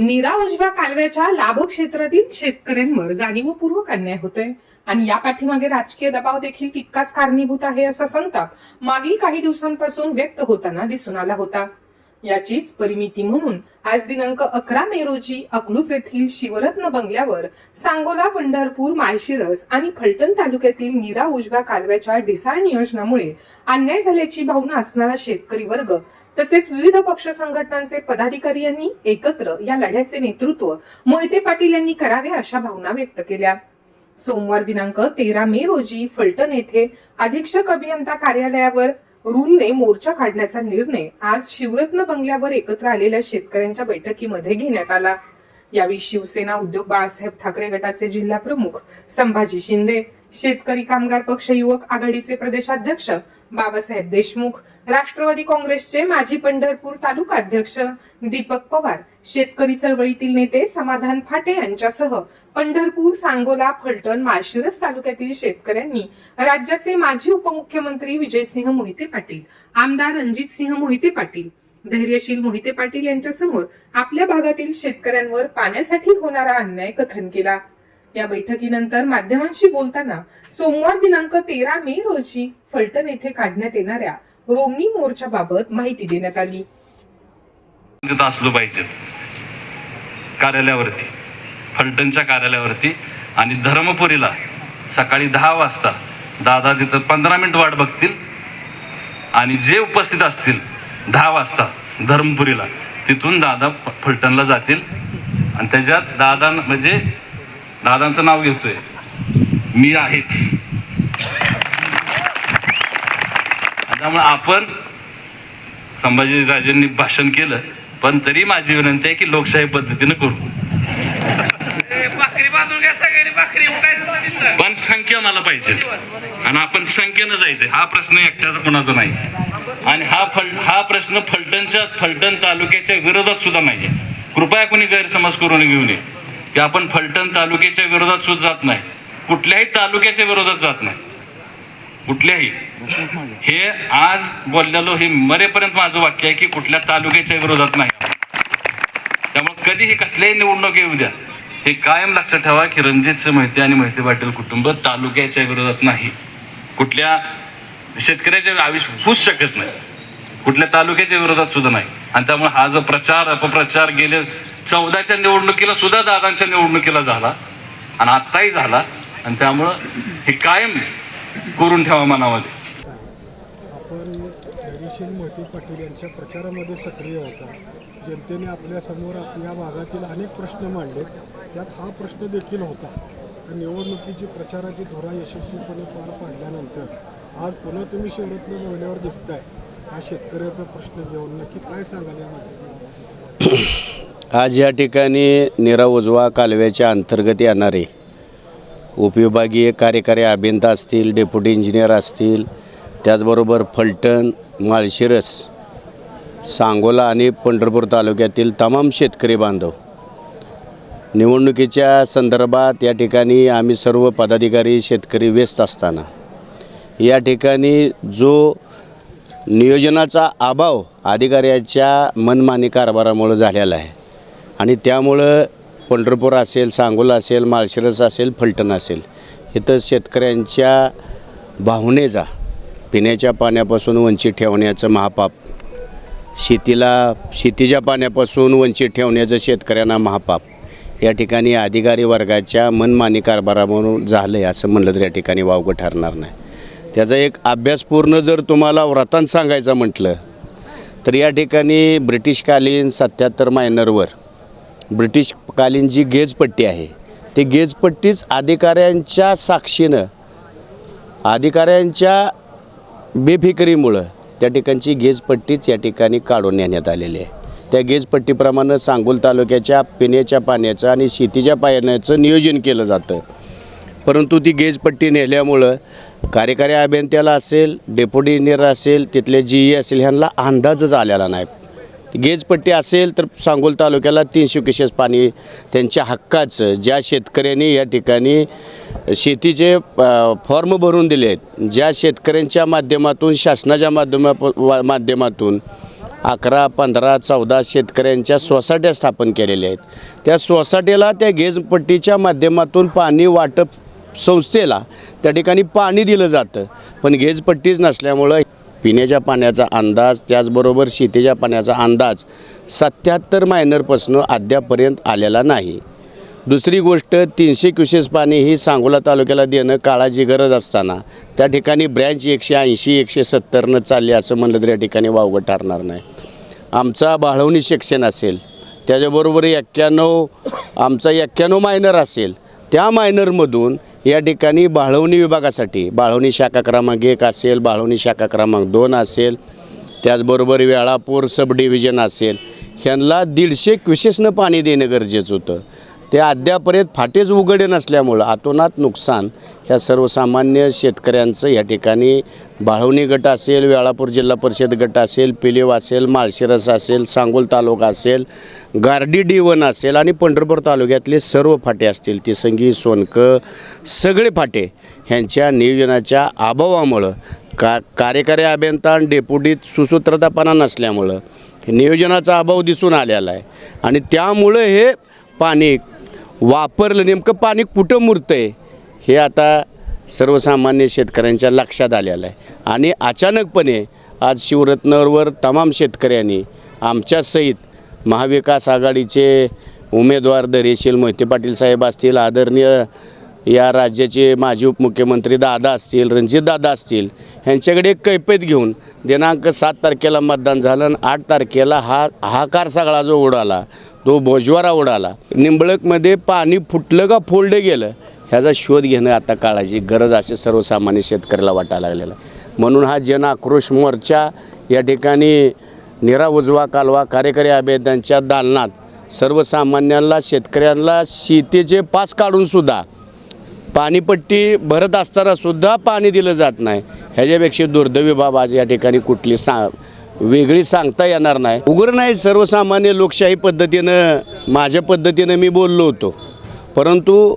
नीरा उजव्या कालव्याच्या लाभक्षेत्रातील शेतकऱ्यांवर जाणीवपूर्वक अन्याय होतोय. आणि या पाठीमागे राजकीय दबाव देखील तितकाच कारणीभूत आहे असा संताप मागील काही दिवसांपासून व्यक्त होताना दिसून आला होता. याचीच परिमिती म्हणून आज दिनांक अकरा मे रोजी अकलूज येथील शिवरत्न बंगल्यावर सांगोला पंढरपूर माळशिरस आणि फलटण तालुक्यातील नीरा उजव्या कालव्याच्या ढिसाळ नियोजनामुळे अन्याय झाल्याची भावना असणारा शेतकरी वर्ग तसेच विविध पक्ष संघटनांचे पदाधिकारी यांनी एकत्र या लढ्याचे नेतृत्व मोहिते पाटील यांनी करावे अशा भावना व्यक्त केल्या. सोमवार दिनांक तेरा मे रोजी फलटण येथे अधीक्षक अभियंता कार्यालयावर रूलने मोर्चा काढण्याचा निर्णय आज शिवरत्न बंगल्यावर एकत्र आलेल्या शेतकऱ्यांच्या बैठकीमध्ये घेण्यात आला. यावेळी शिवसेना उद्योग बाळासाहेब ठाकरे गटाचे जिल्हा प्रमुख संभाजी शिंदे शेतकरी कामगार पक्ष युवक आघाडीचे प्रदेशाध्यक्ष बाबासाहेब देशमुख राष्ट्रवादी काँग्रेसचे माजी पंढरपूर तालुका अध्यक्ष दीपक पवार शेतकरी चळवळीतील नेते समाधान फाटे यांच्यासह पंढरपूर सांगोला फलटण माळशिरस तालुक्यातील शेतकऱ्यांनी राज्याचे माजी उपमुख्यमंत्री विजयसिंह मोहिते पाटील आमदार रणजित सिंह मोहिते पाटील धैर्यशील मोहिते पाटील यांच्यासमोर आपल्या भागातील शेतकऱ्यांवर पाण्यासाठी होणारा अन्याय कथन केला. या बैठकीनंतर माध्यमांशी बोलताना सोमवार दिनांक तेरा मे रोजी फलटण येथे काढण्यात येणाऱ्या रोमनी मोर्चाबाबत माहिती देण्यात आली. तिथं असलो पाहिजे. कार्यालयावरती फलटणच्या कार्यालयावरती आणि धर्मपुरीला सकाळी दहा वाजता दादा तिथं पंधरा मिनिट वाट बघतील आणि जे उपस्थित असतील दहा वाजता धर्मपुरीला तिथून दादा फलटणला जातील. आणि त्याच्यात दादा म्हणजे दादांचं नाव घेतोय. मी आहेच. त्यामुळे आपण संभाजीराजेंनी भाषण केलं पण तरी माझी विनंती आहे की लोकशाही पद्धतीनं करू. पण संख्या मला पाहिजे. आणि आपण संख्येनं जायचंय. हा प्रश्न एकट्याचा कोणाचा नाही. आणि हा फल हा प्रश्न फलटणच्या फलटण तालुक्याच्या विरोधात सुद्धा नाहीये. कृपया कोणी गैरसमज करून घेऊ नये. की आपण फलटण तालुक्याच्या विरोधात सुद्धा जात नाही. कुठल्याही तालुक्याच्या विरोधात जात नाही. कुठल्याही. हे आज बोललेलो हे मरेपर्यंत माझं वाक्य आहे की कुठल्या तालुक्याच्या विरोधात नाही. त्यामुळे कधीही कसल्याही निवडणूक येऊ द्या. हे कायम लक्षात ठेवा की रणजित माहिती आणि माहिती पाटील कुटुंब तालुक्याच्या विरोधात नाही. कुठल्या शेतकऱ्याच्या आयुष्य होऊच शकत नाही. कुठल्या तालुक्याच्या विरोधात सुद्धा नाही. आणि त्यामुळे हा जो प्रचार अपप्रचार गेले चौदाच्या निवडणुकीला सुद्धा दादांच्या निवडणुकीला झाला आणि आत्ताही झाला. आणि त्यामुळं हे कायम करून ठेवा मनामध्ये. आपण धैर्यशील मोहिते पाटील यांच्या प्रचारामध्ये सक्रिय होता. जनतेने आपल्यासमोर आपल्या भागातील अनेक प्रश्न मांडले. त्यात हा प्रश्न देखील होता तर निवडणुकीची प्रचाराची धोरा यशस्वीपणे पार पाडल्यानंतर आज पुन्हा तुम्ही शिवरत्न बंगल्यावर दिसताय. हा शेतकऱ्याचा प्रश्न घेऊन नक्की काय सांगाल या माहिती आज या ठिकाणी निरा उजवा कालव्याच्या अंतर्गत येणारे उपविभागीय कार्यकारी अभियंता असतील डेप्युटी इंजिनियर असतील त्याचबरोबर फलटण माळशिरस सांगोला आणि पंढरपूर तालुक्यातील तमाम शेतकरी बांधव. निवडणुकीच्या संदर्भात या ठिकाणी आम्ही सर्व पदाधिकारी शेतकरी व्यस्त असताना या ठिकाणी जो नियोजनाचा अभाव अधिकाऱ्याच्या मनमानी कारभारामुळं झालेला आहे आणि त्यामुळं पंढरपूर असेल सांगोला असेल माळशिरस असेल फलटण असेल. इथं शेतकऱ्यांच्या भावनेचा पिण्याच्या पाण्यापासून वंचित ठेवण्याचं महापाप. शेतीला शेतीच्या पाण्यापासून वंचित ठेवण्याचं शेतकऱ्यांना महापाप. या ठिकाणी अधिकारी वर्गाच्या मनमानी कारभारामधून झालं आहे असं म्हणलं तर या ठिकाणी वावगं ठरणार नाही. त्याचा एक अभ्यासपूर्ण जर तुम्हाला व्रतांत सांगायचं म्हटलं तर या ठिकाणी ब्रिटिशकालीन सत्याहत्तर मायनरवर ब्रिटिशकालीन जी गेजपट्टी आहे ती गेजपट्टीच अधिकाऱ्यांच्या साक्षीनं अधिकाऱ्यांच्या बेफिकरीमुळं त्या ठिकाणची गेजपट्टीच या ठिकाणी काढून नेण्यात आलेली आहे. त्या गेजपट्टीप्रमाणे सांगोल तालुक्याच्या पिण्याच्या पाण्याचं आणि शेतीच्या पाण्याचं नियोजन केलं जातं. परंतु ती गेजपट्टी नेल्यामुळं कार्यकारी अभियंत्याला असेल डेप्युटी इंजिनियर असेल तिथले जी ई असेल ह्यांना अंदाजच आलेला नाही. गेजपट्टी असेल तर सांगोल तालुक्याला तीनशे क्युसेस पाणी त्यांच्या हक्काचं. ज्या शेतकऱ्यांनी या ठिकाणी शेतीचे फॉर्म भरून दिले आहेत ज्या शेतकऱ्यांच्या माध्यमातून शासनाच्या माध्यमा वा- माध्यमातून अकरा पंधरा चौदा शेतकऱ्यांच्या सोसायट्या स्थापन केलेल्या आहेत. त्या सोसायटीला त्या गेजपट्टीच्या माध्यमातून पाणी वाटप संस्थेला त्या ठिकाणी पाणी दिलं जातं. पण गेजपट्टीच नसल्यामुळं पिण्याच्या पाण्याचा अंदाज त्याचबरोबर शेतीच्या पाण्याचा अंदाज सत्याहत्तर मायनरपासून अद्यापर्यंत आलेला नाही. दुसरी गोष्ट तीनशे क्युसेस पाणी ही सांगोला तालुक्याला देणं काळाची गरज असताना त्या ठिकाणी ब्रँच एकशे ऐंशी एकशे सत्तरनं चालली असं म्हणलं तर या ठिकाणी वावगं ठरणार नाही. आमचा बाळवणी सेक्शन असेल त्याच्याबरोबर एक्क्याण्णव आमचा एक्क्याण्णव मायनर असेल त्या मायनरमधून या ठिकाणी बाळवणी विभागासाठी बाळवणी शाखा क्रमांक एक असेल बाळवणी शाखा क्रमांक दोन असेल त्याचबरोबर वेळापूर सब डिव्हिजन असेल ह्यांना दीडशे क्विशेसनं पाणी देणं गरजेचं होतं. ते अद्यापर्यंत फाटेच उघडे नसल्यामुळं आतोनात नुकसान ह्या सर्वसामान्य शेतकऱ्यांचं या ठिकाणी बाळवणी गट असेल वेळापूर जिल्हा परिषद गट असेल पिलेव असेल माळशिरस असेल सांगोल तालुका असेल गारडी डीवन असेल आणि पंढरपूर तालुक्यातले सर्व फाटे असतील तिसंगी सोनकं सगळे फाटे ह्यांच्या नियोजनाच्या अभावामुळं का कार्यकारी अभियंता आणि डेप्युटीत सुसूत्रतापणा नसल्यामुळं नियोजनाचा अभाव दिसून आलेला आहे. आणि त्यामुळं हे पाणी वापरलं नेमकं पाणी कुठं मुरतं आहे हे आता सर्वसामान्य शेतकऱ्यांच्या लक्षात आलेलं आहे. आणि अचानकपणे आज शिवरत्नवर तमाम शेतकऱ्यांनी आमच्यासहित महाविकास आघाडीचे उमेदवार दरेशील मोहिते पाटील साहेब असतील आदरणीय या राज्याचे माजी उपमुख्यमंत्री दादा असतील रणजितदादा असतील ह्यांच्याकडे एक कैफेत घेऊन दिनांक सात तारखेला मतदान झालं आणि आठ तारखेला हा हाकार सगळा जो उडाला तो भोजवारा उडाला. निंबळकमध्ये पाणी फुटलं का फोल्ड गेलं ह्याचा शोध घेणं आता काळाची गरज असे सर्वसामान्य शेतकऱ्याला वाटायला लागलेलं म्हणून हा जन आक्रोश मोर्चा या ठिकाणी निरा उजवा कालवा कार्यकारी अभेद्यांच्या दालनात सर्वसामान्यांना शेतकऱ्यांना शेतीचे पास काढूनसुद्धा पाणीपट्टी भरत असतानासुद्धा पाणी दिलं जात नाही. ह्याच्यापेक्षा दुर्दैवी बाब आज या ठिकाणी कुठली सा वेगळी सांगता येणार नाही. उघड नाही सर्वसामान्य लोकशाही पद्धतीनं माझ्या पद्धतीनं मी बोललो होतो. परंतु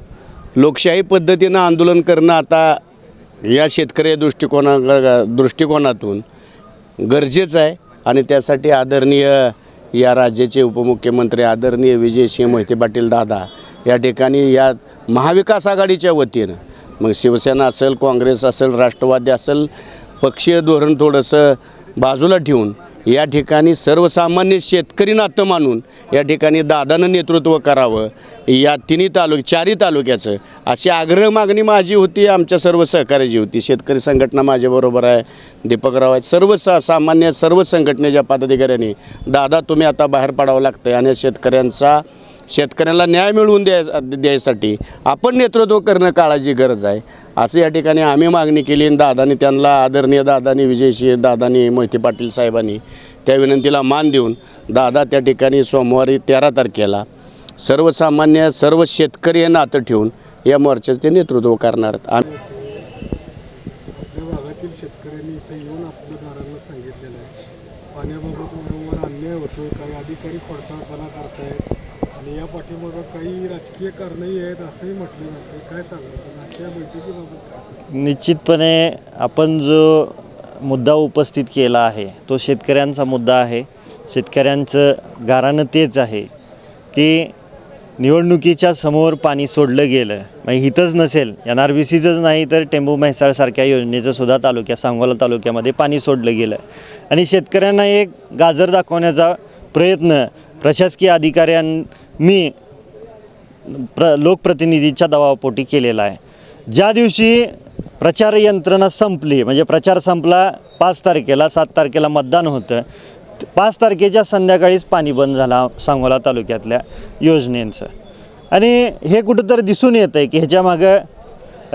लोकशाही पद्धतीनं आंदोलन करणं आता या शेतकरी दृष्टिकोना दृष्टिकोनातून गरजेचं आहे. आणि त्यासाठी आदरणीय या राज्याचे उपमुख्यमंत्री आदरणीय विजयसिंह मोहिते पाटील दादा या ठिकाणी या महाविकास आघाडीच्या वतीनं मग शिवसेना असेल काँग्रेस असेल राष्ट्रवादी असेल पक्षीय धोरण थोडंसं बाजूला ठेवून या ठिकाणी सर्वसामान्य शेतकरी नातं मानून या ठिकाणी दादानं नेतृत्व करावं. या तिन्ही तालुक चारही तालुक्याचं अशी आग्रह मागणी माझी होती आमच्या सर्व सहकार्याची होती. शेतकरी संघटना माझ्याबरोबर आहे दीपकराव आहेत. सर्व सा सामान्य सर्व संघटनेच्या पदाधिकाऱ्यांनी दादा तुम्ही आता बाहेर पडावं लागतं आणि शेतकऱ्यांचा शेतकऱ्यांना न्याय मिळवून द्याय द्यायसाठी आपण नेतृत्व करणं काळाची गरज आहे. असं या ठिकाणी आम्ही मागणी केली आणि दादानी त्यांना आदरणीय दादानी विजयशी दादानी मोहिते पाटील साहेबांनी त्या विनंतीला मान देऊन दादा त्या ठिकाणी सोमवारी तेरा तारखेला सर्वसामान्य सर्व शेतकरी हे नातं ठेवून या मोर्चाचं नेतृत्व करणार आहेत. आम्ही आपल्या भागातील शेतकऱ्यांनी इथे येऊन आपल्या दारांना सांगितलेलं आहे पाण्याबाबत वारंवार अन्याय होतो काही अधिकारी खोडसाळपणा करतायत आणि या पाठीमागं काही राजकीय कारणंही आहेत असंही म्हटलं जातं काय सांगाल पण आजच्या बैठकीबाबत काय सांगाल? निश्चितपणे आपण जो मुद्दा उपस्थित केला आहे तो शेतकऱ्यांचा मुद्दा आहे शेतकऱ्यांचं गारानं तेच आहे की निवडणुकीच्या समोर पाणी सोडलं गेलं. मग इथंच नसेल. एन आर बी सीचंच नाही तर टेंबू म्हैसाळसारख्या योजनेचं सुद्धा तालुक्या सांगोला तालुक्यामध्ये पाणी सोडलं गेलं. आणि शेतकऱ्यांना एक गाजर दाखवण्याचा प्रयत्न प्रशासकीय अधिकाऱ्यांनी प्र लोकप्रतिनिधीच्या दबावापोटी केलेला आहे. ज्या दिवशी प्रचार यंत्रणा संपली म्हणजे प्रचार संपला पाच तारखेला सात तारखेला मतदान होतं पाच तारखेच्या संध्याकाळीच पाणी बंद झाला सांगोला तालुक्यातल्या योजनेचं. आणि हे कुठंतरी दिसून येतं आहे की ह्याच्यामागं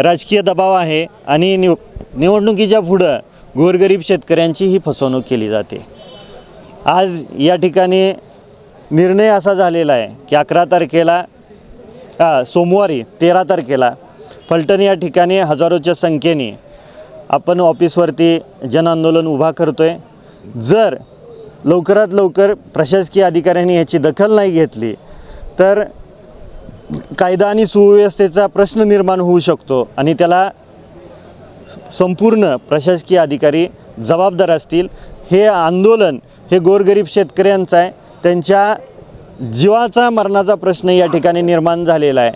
राजकीय दबाव आहे आणि निव निवडणुकीच्या पुढं गोरगरीब शेतकऱ्यांची ही फसवणूक केली जाते. आज या ठिकाणी निर्णय असा झालेला आहे की अकरा तारखेला हा, सोमवारी तेरा तारखेला फलटण या ठिकाणी हजारोच्या संख्येने आपण ऑफिसवरती जनआंदोलन उभा करतो आहे जर लवकरात लवकर प्रशासकीय अधिकाऱ्यांनी याची दखल नाही घेतली तर कायदा आणि सुव्यवस्थेचा प्रश्न निर्माण होऊ शकतो आणि त्याला संपूर्ण प्रशासकीय अधिकारी जबाबदार असतील. हे आंदोलन हे गोरगरीब शेतकऱ्यांचं आहे. त्यांच्या जीवाचा मरणाचा प्रश्न या ठिकाणी निर्माण झालेला आहे.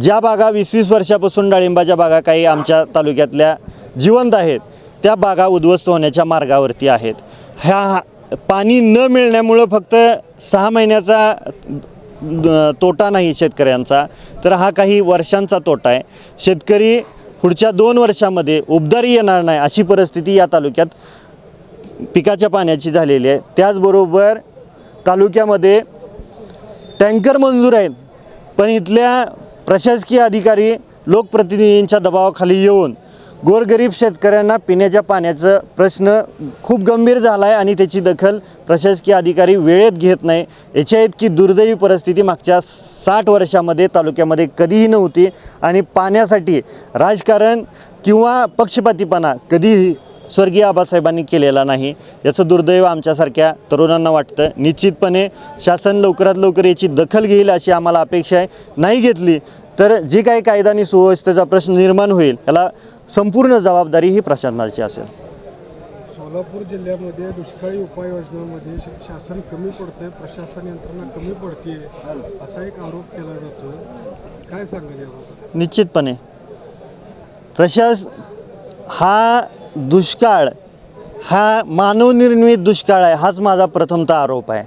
ज्या बागा वीस वीस वर्षापासून डाळिंबाच्या बागा काही आमच्या तालुक्यातल्या जिवंत आहेत त्या बागा उद्ध्वस्त होण्याच्या मार्गावरती आहेत. ह्या पाणी न मिळण्यामुळं फक्त सहा महिन्याचा तोटा नाही शेतकऱ्यांचा तर हा काही वर्षांचा तोटा आहे. शेतकरी पुढच्या दोन वर्षामध्ये उबदारी येणार नाही अशी परिस्थिती या तालुक्यात पिकाच्या पाण्याची झालेली आहे. त्याचबरोबर तालुक्यामध्ये टँकर मंजूर आहेत पण इथल्या प्रशासकीय अधिकारी लोकप्रतिनिधींच्या दबावाखाली येऊन गोरगरीब शेतकऱ्यांना पिण्याच्या पाण्याचं प्रश्न खूप गंभीर झाला आहे आणि त्याची दखल प्रशासकीय अधिकारी वेळेत घेत नाही. याच्या इतकी दुर्दैवी परिस्थिती मागच्या साठ वर्षामध्ये तालुक्यामध्ये कधीही नव्हती आणि पाण्यासाठी राजकारण किंवा पक्षपातीपणा कधीही स्वर्गीय आबासाहेबांनी केलेला नाही. याचं दुर्दैव आमच्यासारख्या तरुणांना वाटतं. निश्चितपणे शासन लवकरात लवकर याची दखल घेईल अशी आम्हाला अपेक्षा आहे. नाही घेतली तर जी काही कायदा आणि सुव्यवस्थेचा प्रश्न निर्माण होईल याला संपूर्ण जबाबदारी ही प्रशासनाची असेल. सोलापूर जिल्ह्यामध्ये दुष्काळी उपाययोजनांमध्ये शासन कमी पडतंय प्रशासन यंत्रणा कमी पडते असा एक आरोप केला जातो काय सांगाल याबाबत? निश्चितपणे. प्रशास हा दुष्काळ हा मानवनिर्मित दुष्काळ आहे हाच माझा प्रथमतः आरोप आहे.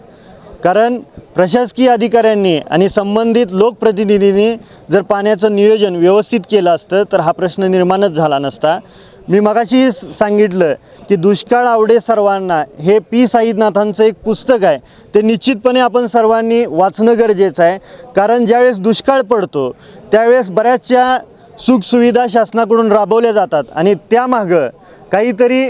कारण प्रशासकीय अधिकाऱ्यांनी आणि संबंधित लोकप्रतिनिधींनी जर पाण्याचं नियोजन व्यवस्थित केलं असतं तर हा प्रश्न निर्माणच झाला नसता. मी मगाशी सांगितलं की दुष्काळ आवडे सर्वांना हे पी. साईनाथांचं एक पुस्तक आहे. ते निश्चितपणे आपण सर्वांनी वाचणं गरजेचं आहे. कारण ज्यावेळेस दुष्काळ पडतो त्यावेळेस बऱ्याचशा सुखसुविधा शासनाकडून राबवल्या जातात. आणि त्यामागं काहीतरी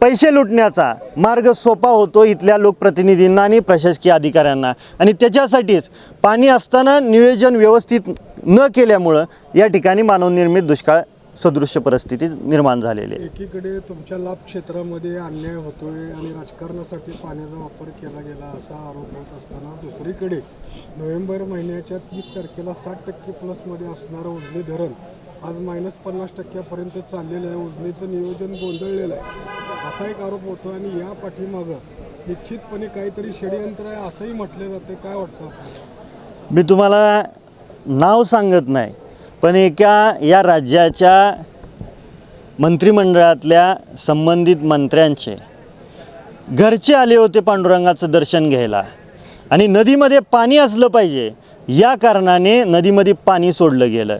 पैसे लुटण्याचा मार्ग सोपा होतो इथल्या लोकप्रतिनिधींना आणि प्रशासकीय अधिकाऱ्यांना. आणि त्याच्यासाठीच पाणी असताना नियोजन व्यवस्थित न केल्यामुळं या ठिकाणी मानवनिर्मित दुष्काळ सदृश्य परिस्थिती निर्माण झालेली आहे. एकीकडे तुमच्या लाभ क्षेत्रामध्ये अन्याय होतोय आणि राजकारणासाठी पाण्याचा वापर केला गेला असा आरोप होत असताना दुसरीकडे नोव्हेंबर महिन्याच्या तीस तारखेला साठ टक्के प्लसमध्ये असणारं उजनी धरण आज मायनस पन्नास टक्क्यापर्यंत चाललेलं आहे. उजनीचं नियोजन गोंधळलेलं आहे. असा एक आरोप होतो आणि या पाठीमागं निश्चितपणे काहीतरी षडयंत्र आहे असंही म्हटलं जाते. काय वाटतं मी तुम्हाला नाव सांगत नाही पण एका या राज्याच्या मंत्रिमंडळातल्या संबंधित मंत्र्यांचे घरचे आले होते पांडुरंगाचं दर्शन घ्यायला. आणि नदीमध्ये पाणी असलं पाहिजे. या कारणाने नदीमध्ये पाणी सोडलं गेलं.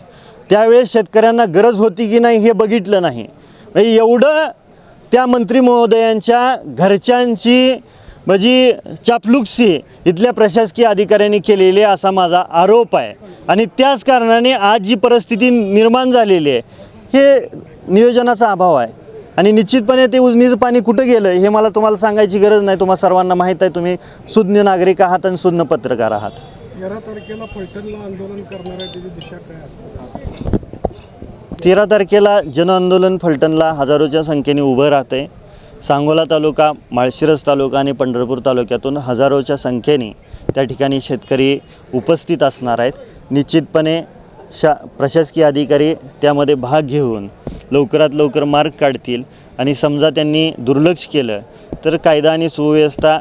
त्यावेळेस शेतकऱ्यांना गरज होती की नाही हे बघितलं नाही. म्हणजे एवढं त्या मंत्री महोदयांच्या घरच्यांची म्हणजे चापलुकसी इथल्या प्रशासकीय अधिकाऱ्यांनी केलेली आहे असा माझा आरोप आहे. आणि त्याच कारणाने आज जी परिस्थिती निर्माण झालेली आहे हे नियोजनाचा अभाव आहे. आणि निश्चितपणे ते उजनीचं पाणी कुठं गेलं हे मला तुम्हाला सांगायची गरज नाही. तुम्हाला सर्वांना माहीत आहे तुम्ही सुज्ञ नागरिक आहात आणि सुज्ञ पत्रकार आहात. तेरा तारखेला फलटणला आंदोलन करणार आहे त्याची दिशा काय असणार तेरा तारखेला जनआंदोलन फलटणला हजारोच्या संख्येने उभं राहते. सांगोला तालुका माळशिरस तालुका आणि पंढरपूर तालुक्यातून हजारोच्या संख्येने त्या ठिकाणी शेतकरी उपस्थित असणार आहेत. निश्चितपणे शा प्रशासकीय अधिकारी त्यामध्ये भाग घेऊन लवकरात लवकर मार्ग काढतील. आणि समजा त्यांनी दुर्लक्ष केलं तर कायदा आणि सुव्यवस्था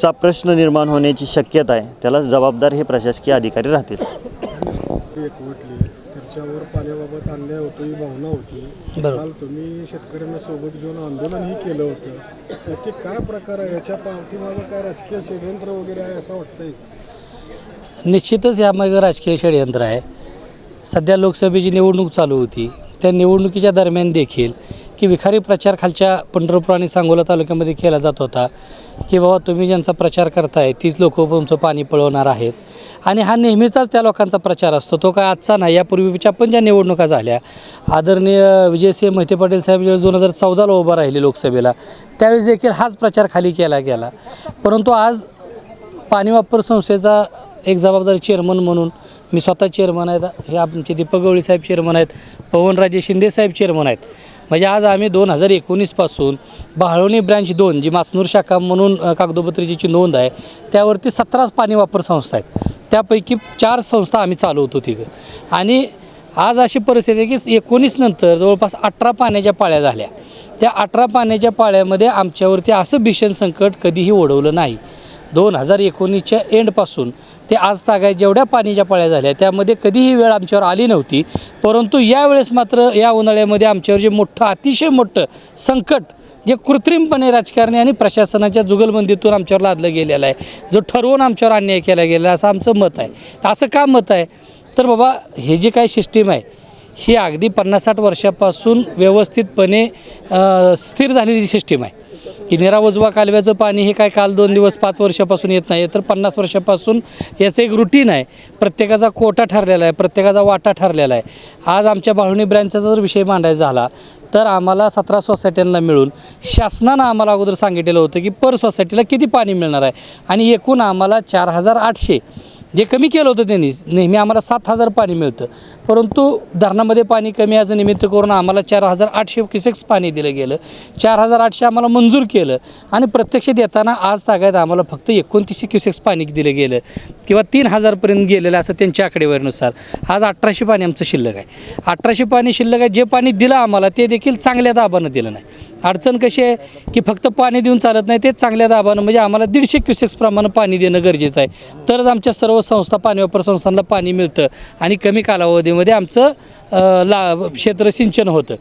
पुढचा प्रश्न निर्माण होण्याची शक्यता आहे. त्याला जबाबदार हे प्रशासकीय अधिकारी राहतील. एकवटली त्याच्यावर पाण्याबाबत अन्याय होतो ही भावना होती. काल तुम्ही शेतकऱ्यांना सोबत घेऊन आंदोलनही केलं होतं. नक्की काय प्रकार आहे? याच्या पाठीमागं काय राजकीय षडयंत्र वगैरे आहे असं वाटतंय? निश्चितच यामागे राजकीय षडयंत्र आहे. सध्या लोकसभेची निवडणूक चालू होती. त्या निवडणुकीच्या दरम्यान देखील की विखारी प्रचार खालच्या पंढरपूर आणि सांगोला तालुक्यामध्ये केला जात होता. की बाबा तुम्ही ज्यांचा प्रचार करताय तीच लोक तुमचं पाणी पळवणार आहेत. आणि हा नेहमीचाच त्या लोकांचा प्रचार असतो तो काय आजचा नाही यापूर्वीच्या पण ज्या निवडणुका झाल्या आदरणीय विजयसिंह मोहिते पाटील साहेब ज्यावेळेस दोन हजार चौदाला उभा राहिले लोकसभेला त्यावेळेस देखील हाच प्रचार खाली केला गेला. परंतु आज पाणी वापर संस्थेचा एक जबाबदारी चेअरमन म्हणून मी स्वतः चेअरमन आहेत हे आमचे दीपक गवळी साहेब चेअरमन आहेत पवनराजे शिंदे साहेब चेअरमन आहेत. म्हणजे आज आम्ही दोन हजार एकोणीसपासून बहाळवणी ब्रँच दोन जी मासनूर शाखा म्हणून कागदोपत्रीची नोंद आहे त्यावरती सतरा पाणी वापर संस्था आहेत. त्यापैकी चार संस्था आम्ही चालवतो तिथं. आणि आज अशी परिस्थिती आहे की एकोणीस नंतर जवळपास अठरा पाण्याच्या पाळ्या झाल्या. त्या अठरा पाण्याच्या पाळ्यामध्ये आमच्यावरती असं भीषण संकट कधीही ओढवलं नाही. दोन हजार एकोणीसच्या एंडपासून ते आज तागाय जेवढ्या पाण्याच्या पाळ्या झाल्या त्यामध्ये कधीही वेळ आमच्यावर आली नव्हती. परंतु यावेळेस मात्र या उन्हाळ्यामध्ये आमच्यावर जे मोठं अतिशय मोठं संकट जे कृत्रिमपणे राजकारणी आणि प्रशासनाच्या जुगलबंदीतून आमच्यावर लादलं गेलेलं आहे. जो ठरवून आमच्यावर अन्याय केला गेला आहे, असं आमचं मत आहे. तर असं का मत आहे? तर बाबा हे जे काही सिस्टीम आहे ही अगदी पन्नास साठ वर्षापासून व्यवस्थितपणे स्थिर झालेली सिस्टीम आहे. की निरा उजवा कालव्याचं पाणी हे काय काल दोन दिवस पाच वर्षापासून येत नाही तर पन्नास वर्षापासून याचं एक रुटीन आहे. प्रत्येकाचा कोटा ठरलेला आहे प्रत्येकाचा वाटा ठरलेला आहे. आज आमच्या बाळवणी ब्रँचचा जर विषय मांडायचा झाला तर आम्हाला सतरा सोसायट्यांना मिळून शासनानं आम्हाला अगोदर सांगितलेलं होतं की पर सोसायटीला किती पाणी मिळणार आहे? आणि एकूण आम्हाला चार हजार आठशे जे कमी केलं होतं त्यांनी नेहमी आम्हाला सात हजार पाणी मिळतं. परंतु धरणामध्ये पाणी कमी याचं निमित्त करून आम्हाला चार हजार आठशे क्युसेक्स पाणी दिलं गेलं. चार हजार आठशे आम्हाला मंजूर केलं. आणि प्रत्यक्ष देताना आज तागायत आम्हाला फक्त एकोणतीसशे क्युसेक्स पाणी दिलं गेलं. किंवा तीन हजारपर्यंत गेलेलं असं त्यांच्या आकडेवारीनुसार. आज अठराशे पाणी आमचं शिल्लक आहे. अठराशे पाणी शिल्लक आहे. जे पाणी दिलं आम्हाला ते देखील चांगल्या दाबानं दिलं नाही. अडचण कशी आहे की फक्त पाणी देऊन चालत नाही तेच चांगल्या दाबानं म्हणजे आम्हाला दीडशे क्युसेक्स प्रमाणं पाणी देणं गरजेचं आहे. तरच आमच्या सर्व संस्था पाणी वापर संस्थांना पाणी मिळतं आणि कमी कालावधीमध्ये आमचं ला क्षेत्र सिंचन होतं.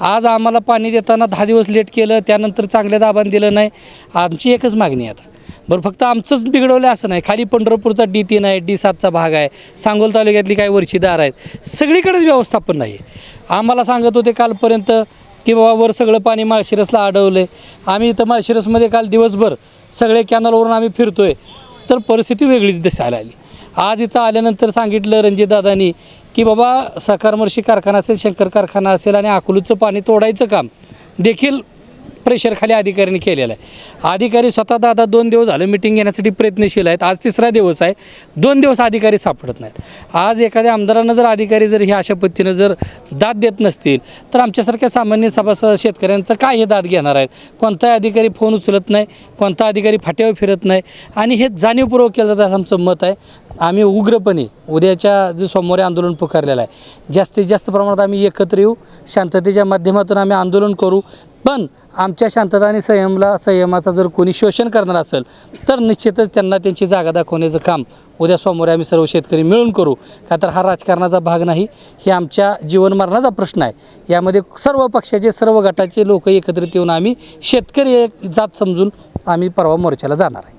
आज आम्हाला पाणी देताना दहा दिवस लेट केलं त्यानंतर चांगल्या दाबानं दिलं नाही. आमची एकच मागणी आता. बरं फक्त आमचंच बिघडवलं असं नाही. खाली पंढरपूरचा डी तीन आहे डी सातचा भाग आहे सांगोल तालुक्यातली काही वर्षीदार आहेत. सगळीकडेच व्यवस्थापन नाही. आम्हाला सांगत होते कालपर्यंत की बाबा वर सगळं पाणी माळशिरसला अडवलं आहे आम्ही इथं माळशिरसमध्ये काल दिवसभर सगळे कॅनलवरून आम्ही फिरतो आहे तर परिस्थिती वेगळीच दिसायला आली. आज इथं आल्यानंतर सांगितलं रणजितदादांनी की बाबा सकारमर्शी कारखाना असेल शंकर कारखाना असेल आणि अकलूचं पाणी तोडायचं काम देखील प्रेशरखाली अधिकाऱ्यांनी केलेलं आहे. अधिकारी स्वतः दादा दोन दिवस झालं मिटिंग घेण्यासाठी प्रयत्नशील आहेत. आज तिसरा दिवस आहे. दोन दिवस अधिकारी सापडत नाहीत. आज एखाद्या आमदारांना जर अधिकारी जर ह्या अशा पद्धतीनं जर दाद देत नसतील तर आमच्यासारख्या सामान्य सभासद शेतकऱ्यांचं काय हे दाद घेणार आहेत? कोणताही अधिकारी फोन उचलत नाही कोणता अधिकारी फाट्यावर फिरत नाही. आणि हे जाणीवपूर्वक केलं जातं आमचं मत आहे. आम्ही उग्रपणे उद्याच्या जे सोमवारी आंदोलन पुकारलेलं आहे जास्तीत जास्त प्रमाणात आम्ही एकत्र येऊ. शांततेच्या माध्यमातून आम्ही आंदोलन करू. पण आमच्या शांतता आणि संयमला संयमाचा जर कोणी शोषण करणार असेल तर निश्चितच त्यांना त्यांची जागा दाखवण्याचं काम उद्या सोमवारी आम्ही सर्व शेतकरी मिळून करू. का तर हा राजकारणाचा भाग नाही हे आमच्या जीवनमरणाचा प्रश्न आहे. यामध्ये सर्व पक्षाचे सर्व गटाचे लोक एकत्रित येऊन आम्ही शेतकरी एक जात समजून आम्ही परवा मोर्चाला जाणार आहे.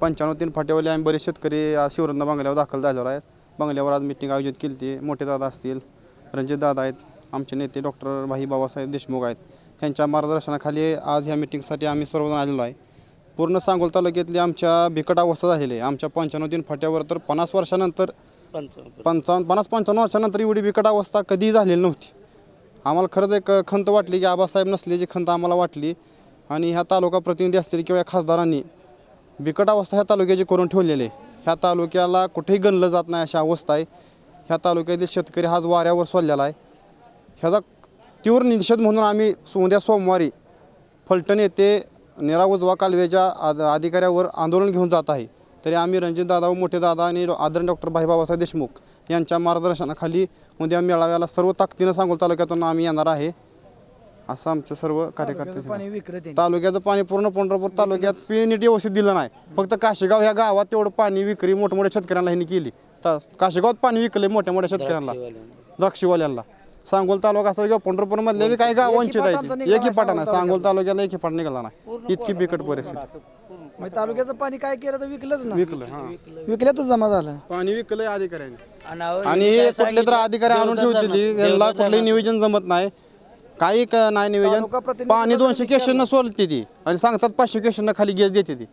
पंच्याण्णव तीन फाट्यावाले आम्ही बरेच शेतकरी आज बंगल्यावर दाखल झालेलो आहेत. बंगल्यावर आज मिटिंग आयोजित केली ती मोठे दादा असतील रणजित दादा आहेत आमचे नेते डॉक्टर भाई बाबासाहेब देशमुख आहेत. यांच्या मार्गदर्शनाखाली आज ह्या मिटिंगसाठी आम्ही सर्वजण आलेलो आहे. पूर्ण सांगोल तालुक्यातली आमच्या बिकट अवस्था झालेली आहे. आमच्या पंच्याण्णव तीन फाट्यावर तर पन्नास वर्षानंतर पंचावन्न. पन्नास पंचावन्न वर्षानंतर एवढी बिकट अवस्था कधीही झालेली नव्हती. आम्हाला खरंच एक खंत वाटली की आबासाहेब नसल्याची खंत आम्हाला वाटली आणि ह्या तालुका प्रतिनिधी असतील किंवा या खासदारांनी बिकट अवस्था ह्या तालुक्याची करून ठेवलेली आहे. ह्या तालुक्याला कुठेही गणलं जात नाही अशा अवस्था आहे. ह्या तालुक्यातील शेतकरी हाच वाऱ्यावर सोडलेला आहे. ह्याचा तीव्र निषेध म्हणून आम्ही सो- उद्या सोमवारी फलटण येथे निरा उजवा कालव्याच्या आद अधिकाऱ्यावर आंदोलन घेऊन जात आहे. तरी आम्ही रणजित दादा व मोठे दादा आणि आदरणीय डॉक्टर भाई बाबासाहेब देशमुख यांच्या मार्गदर्शनाखाली उद्या मेळाव्याला सर्व ताकदीनं सांगोल तालुक्यातून आम्ही येणार आहे. असं आमचं सर्व कार्यकर्ते तालुक्याचं पाणी पूर्ण पंढरपूर तालुक्यात पिण्याची व्यवस्थित दिलं नाही. फक्त काशेगाव ह्या गावात तेवढं पाणी विक्री मोठ्या मोठ्या शेतकऱ्यांना ह्यांनी केली. तर काशेगावात पाणी विकले मोठ्या मोठ्या शेतकऱ्यांना. द्राक्षीवाल्यांना. सांगोल तालुका असं किंवा पंढरपूर मधले बी काही गाव वंचित आहेत. एकही पाटा नाही सांगोल तालुक्याला एकही पाट निघाला नाही. इतकी बिकट परिस्थिती. म्हणजे तालुक्याचं पाणी काय केलं तर विकलंच ना? विकलं हा. विकल्यातच जमा झालं. पाणी विकलंय अधिकाऱ्यांनी. आणि हे कुठले तर अधिकारी आणून ठेवते ती. यांना कुठलंही नियोजन जमत नाही. काही क- नाही नियोजन. पाणी दोनशे क्वेश्चन सोलते ती. आणि सांगतात पाचशे क्वेश्चन खाली गॅस देते ती.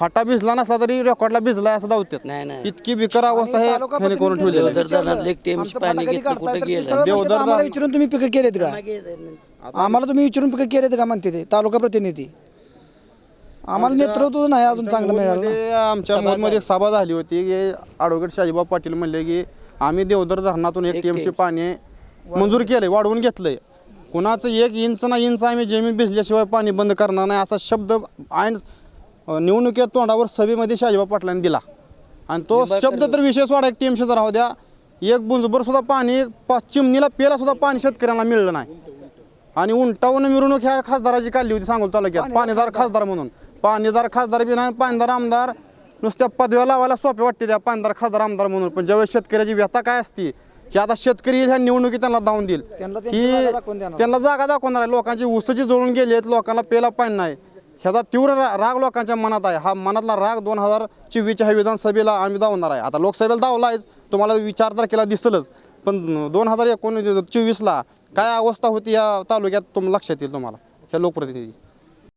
फाटा भिजला नसला तरी रेकॉर्डला भिजलाय असं दावतात इतकी बिकर अवस्था हे ह्याने करून ठेवलेली. आहे. देवदर आम्हाला विचारून तुम्ही पिकं केलेत का? आम्हाला तुम्ही विचारून पिकं केलेत का म्हणते ते? तालुका प्रतिनिधी. आम्हाला नेतृत्व नाही अजून चांगलं मिळालं. ना. मध्ये आमच्या एक सभा झाली होती की ॲडव्होकेट शाजीबाब पाटील म्हणले की आम्ही देवदर धरणातून एक टीएमसी पाणी मंजूर केलंय वाढवून घेतलंय. कुणाचं एक इंच ना इंच आम्ही जमीन भिजल्याशिवाय पाणी बंद करणार नाही असा शब्द आयन निवडणुकीत तोंडावर सभेमध्ये शाजीबाब पाटलांनी दिला. आणि तो शब्द तर विषय सोडा एक टीएमसीचा राहू द्या. एक बुंजभर सुद्धा पाणी पा- चिमणीला पेला सुद्धा पाणी शेतकऱ्यांना मिळलं नाही. आणि उंटावून मिरवणूक ह्या खासदाराची काढली होती सांगोल तालुक्यात. पाणीदार खासदार म्हणून. पाणीदार खासदार बी नाही पाणीदार आमदार. नुसत्या पदव्या लावायला सोपे वाटते त्या पाणीदार खासदार आमदार म्हणून. पण ज्यावेळेस शेतकऱ्याची व्यथा काय असती की आता शेतकरी ह्या निवडणुकीत त्यांना धावून देईल. ही देणार. त्यांना जागा दाखवणार आहे. लोकांची उसची जळून गेली आहेत लोकांना पेला पाणी नाही. ह्याचा तीव्र रा- राग लोकांच्या मनात आहे. हा मनातला राग दोन हजार चोवीसच्या ह्या विधानसभेला आम्ही दावणार आहे. आता लोकसभेला दावला तुम्हाला विचार तर केला दिसलंच. पण दोन हजार एकोणीस चोवीसला काय अवस्था होती या तालुक्यात तुम लक्षात येईल तुम्हाला ह्या लोकप्रतिनिधी.